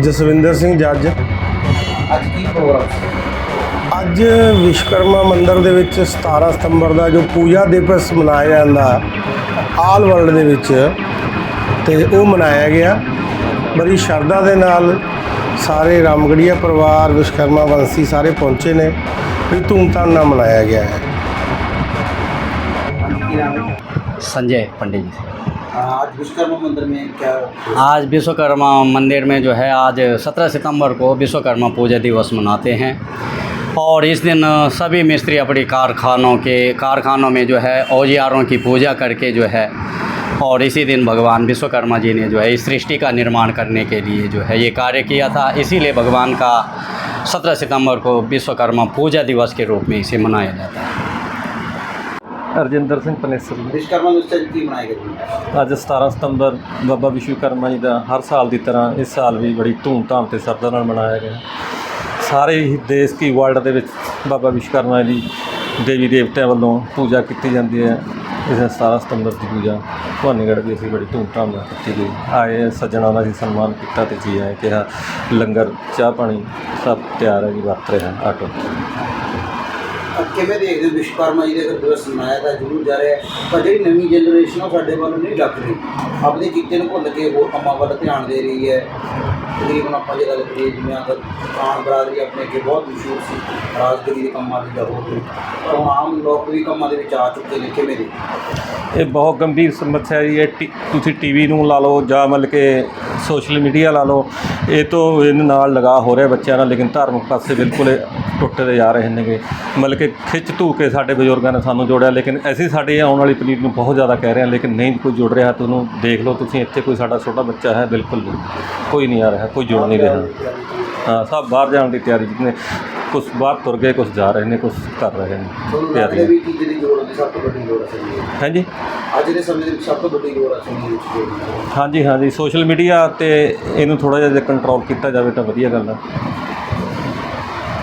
ਜਸਵਿੰਦਰ ਸਿੰਘ ਜੱਜ। ਅੱਜ ਕੀ ਪ੍ਰੋਗਰਾਮ ਅੱਜ ਵਿਸ਼ਕਰਮਾ ਮੰਦਿਰ ਦੇ ਵਿੱਚ 17 ਸਤੰਬਰ ਦਾ ਜੋ ਪੂਜਾ ਦਿਵਸ ਮਨਾਇਆ ਜਾਂਦਾ ਆਲ ਵਰਲਡ ਦੇ ਵਿੱਚ ਤੇ ਉਹ ਮਨਾਇਆ ਗਿਆ। ਬੜੀ ਸ਼ਰਧਾ ਦੇ ਨਾਲ ਸਾਰੇ ਰਾਮਗੜੀਆ ਪਰਿਵਾਰ ਵਿਸ਼ਕਰਮਾ ਵੰਸੀ ਸਾਰੇ ਪਹੁੰਚੇ ਨੇ ਵੀ ਧੂਮਧਾਮ ਨਾਲ ਮਨਾਇਆ ਗਿਆ ਹੈ? ਸੰਜੇ ਪੰਡਿਤ ਜੀ। आज विश्वकर्मा मंदिर में क्या आज विश्वकर्मा मंदिर में जो है, आज 17 सितंबर को विश्वकर्मा पूजा दिवस मनाते हैं। और इस दिन सभी मिस्त्री अपने कारखानों के, कारखानों में जो है औजारों की पूजा करके जो है, और इसी दिन भगवान विश्वकर्मा जी ने जो है, इस सृष्टि का निर्माण करने के लिए जो है, ये कार्य किया था। इसीलिए भगवान का 17 सितंबर को विश्वकर्मा पूजा दिवस के रूप में इसे मनाया जाता है। ਅਰਜਿੰਦਰ ਸਿੰਘ ਪਨੇਸਰ ਜੀ। ਵਿਸ਼ਕਰਮਾ ਦਿਵਸ ਤੇ ਕੀ ਮਨਾਇਆ ਗਿਆ ਜੀ? ਅੱਜ 17 ਸਤੰਬਰ ਬਾਬਾ ਵਿਸ਼ਵਕਰਮਾ ਜੀ ਦਾ ਹਰ ਸਾਲ ਦੀ ਤਰ੍ਹਾਂ ਇਸ ਸਾਲ ਵੀ ਬੜੀ ਧੂਮਧਾਮ ਤੇ ਸਰਦਾ ਨਾਲ ਮਨਾਇਆ ਗਿਆ। ਸਾਰੇ ਹੀ ਦੇਸ਼ ਕੀ ਵਰਲਡ ਦੇ ਵਿੱਚ ਬਾਬਾ ਵਿਸ਼ਵਕਰਮਾ ਦੀ ਦੇਵੀ ਦੇਵਤਿਆਂ ਵੱਲੋਂ ਪੂਜਾ ਕੀਤੀ ਜਾਂਦੀ ਹੈ। ਇਸ 17 ਸਤੰਬਰ ਦੀ ਪੂਜਾ ਭਵਾਨੀਗੜ੍ਹ ਦੀ ਅਸੀਂ ਬੜੀ ਧੂਮਧਾਮ ਨਾਲ ਕੀਤੀ ਗਈ। ਆਏ ਸੱਜਣਾਂ ਦਾ ਜੀ ਸਨਮਾਨ ਕੀਤਾ ਤੇ ਜੀ ਆਏ ਕਿਹਾ ਲੰਗਰ ਚਾਹ ਪਾਣੀ ਸਭ ਤਿਆਰ ਹੈ ਜੀ ਵਰਤ ਰਹੇ ਹਨ ਆਟੋ। ਕਿਵੇਂ ਦੇਖਦੇ ਹੋ? ਵਿਸ਼ਵਕਰਮਾ ਜੀ ਦੇ ਗੁਰਦੁਆਰਾ ਸਮਾਇਆ ਤਾਂ ਜ਼ਰੂਰ ਜਾ ਰਿਹਾ ਪਰ ਜਿਹੜੀ ਨਵੀਂ ਜਨਰੇਸ਼ਨ ਉਹ ਸਾਡੇ ਵੱਲ ਨਹੀਂ ਲੱਗ ਰਹੀ। ਆਪਣੇ ਕੀਤੇ ਨੂੰ ਭੁੱਲ ਕੇ ਉਹ ਕੰਮਾਂ ਵੱਲ ਧਿਆਨ ਦੇ ਰਹੀ ਹੈ। ਤਕਰੀਬਨ ਆਪਾਂ ਜੇ ਗੱਲ ਕਰੀਏ, ਜਿਵੇਂ ਆਦਰ ਖਾਨ ਬਰਾਦਰੀ ਆਪਣੇ ਅੱਗੇ ਬਹੁਤ ਮਸ਼ਹੂਰ ਸੀ ਰਾਜਗਰੀ ਦੇ ਕੰਮਾਂ ਦੀ ਜਾਂ ਹੋਰ ਵੀ। ਪਰ ਹੁਣ ਆਮ ਲੋਕ ਵੀ ਕੰਮਾਂ ਦੇ ਵਿੱਚ ਆ ਚੁੱਕੇ ਨੇ, ਕਿਵੇਂ ਦੇ ਇਹ ਬਹੁਤ ਗੰਭੀਰ ਸਮੱਸਿਆ ਜੀ, ਇਹ ਟੀ- ਤੁਸੀਂ ਟੀਵੀ ਨੂੰ ਲਾ ਲਓ ਜਾਂ ਮਤਲਬ ਕਿ ਸੋਸ਼ਲ ਮੀਡੀਆ ਲਾ ਲਓ, ਇਹ ਤੋਂ ਇਹਨਾਂ ਨਾਲ ਲਗਾ ਹੋ ਰਿਹਾ ਬੱਚਿਆਂ ਨਾਲ ਲੇਕਿਨ ਧਾਰਮਿਕ ਪਾਸੇ ਬਿਲਕੁਲ ਟੁੱਟਦੇ ਜਾ ਰਹੇ ਨੇਗੇ। ਮਤਲਬ ਕਿ ਖਿੱਚ ਧੂ ਕੇ ਸਾਡੇ ਬਜ਼ੁਰਗਾਂ ਨੇ ਸਾਨੂੰ ਜੋੜਿਆ ਲੇਕਿਨ ਅਸੀਂ ਸਾਡੇ ਆਉਣ ਵਾਲੀ ਪਨੀਰ ਨੂੰ ਬਹੁਤ ਜ਼ਿਆਦਾ ਕਹਿ ਰਹੇ ਹਾਂ ਲੇਕਿਨ ਨਹੀਂ ਕੋਈ ਜੁੜ ਰਿਹਾ ਤੁਹਾਨੂੰ ਦੇਖ ਲਓ ਤੁਸੀਂ ਇੱਥੇ ਕੋਈ ਸਾਡਾ ਛੋਟਾ ਬੱਚਾ ਹੈ ਬਿਲਕੁਲ ਨਹੀਂ ਕੋਈ ਨਹੀਂ ਆ ਰਿਹਾ ਕੋਈ ਜੁੜ ਨਹੀਂ ਰਿਹਾ ਹਾਂ ਸਭ ਬਾਹਰ ਜਾਣ ਦੀ ਤਿਆਰੀ ਨੇ ਕੁਝ ਬਾਹਰ ਤੁਰ ਗਏ ਕੁਝ ਜਾ ਰਹੇ ਨੇ ਕੁਝ ਕਰ ਰਹੇ ਨੇ ਤਿਆਰੀ ਵੀ ਕਿ ਜਿਹੜੀ ਲੋੜ ਦੀ ਸਭ ਤੋਂ ਵੱਡੀ ਲੋੜ ਹੈ? ਹਾਂਜੀ ਅੱਜ ਦੇ ਸਮੇਂ ਦੇ ਵਿੱਚ ਸਭ ਤੋਂ ਵੱਡੀ ਲੋੜ ਹੈ। ਹਾਂਜੀ ਹਾਂਜੀ ਸੋਸ਼ਲ ਮੀਡੀਆ ਤੇ ਇਹਨੂੰ ਥੋੜਾ ਜਿਹਾ ਜੇ ਕੰਟਰੋਲ ਕੀਤਾ ਜਾਵੇ ਤਾਂ ਵਧੀਆ ਗੱਲ ਹੈ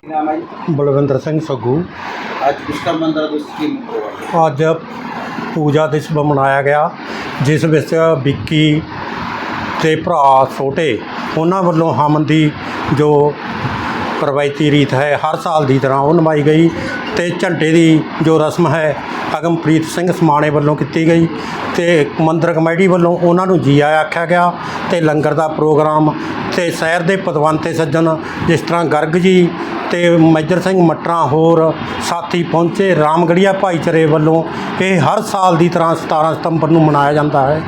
ਨਾਮ ਹੈ ਜੀ? ਬਲਵਿੰਦਰ ਸਿੰਘ ਸੱਗੂ। ਅੱਜ ਵਿਸ਼ਵਕਰਮਾ ਮੰਦਿਰ ਦਿਵਸ ਕੀ ਪ੍ਰੋਗਰਾਮ ਅੱਜ ਪੂਜਾ ਦਿਵਸ ਮਨਾਇਆ ਗਿਆ ਜਿਸ ਵਿੱਚ ਵਿੱਕੀ ਤੇ ਭਰਾ ਛੋਟੇ ਉਹਨਾਂ ਵੱਲੋਂ ਹਮਨ ਦੀ ਜੋ ਰਵਾਇਤੀ ਰੀਤ ਹੈ ਹਰ ਸਾਲ ਦੀ ਤਰ੍ਹਾਂ ਉਹ ਨਿਭਾਈ ਗਈ ਤੇ ਝੰਡੇ ਦੀ ਜੋ ਰਸਮ ਹੈ ਅਗਮਪ੍ਰੀਤ ਸਿੰਘ ਸਮਾਣੇ ਵੱਲੋਂ ਕੀਤੀ ਗਈ ਤੇ ਮੰਦਰ ਕਮੇਟੀ ਵੱਲੋਂ ਉਹਨਾਂ ਨੂੰ ਜੀ ਆਇਆਂ ਆਖਿਆ ਗਿਆ ਤੇ ਲੰਗਰ ਦਾ ਪ੍ਰੋਗਰਾਮ ਤੇ ਸ਼ਹਿਰ ਦੇ ਪਤਵੰਤੇ ਸੱਜਣ ਜਿਸ ਤਰ੍ਹਾਂ ਗਰਗ ਜੀ ਤੇ ਮੈਜਰ ਸਿੰਘ ਮਟਰਾਂ ਹੋਰ ਸਾਥੀ ਪਹੁੰਚੇ। ਰਾਮਗੜੀਆ ਭਾਈਚਾਰੇ ਵੱਲੋਂ ਇਹ ਹਰ ਸਾਲ ਦੀ ਤਰ੍ਹਾਂ 17 ਸਤੰਬਰ ਨੂੰ ਮਨਾਇਆ ਜਾਂਦਾ ਹੈ।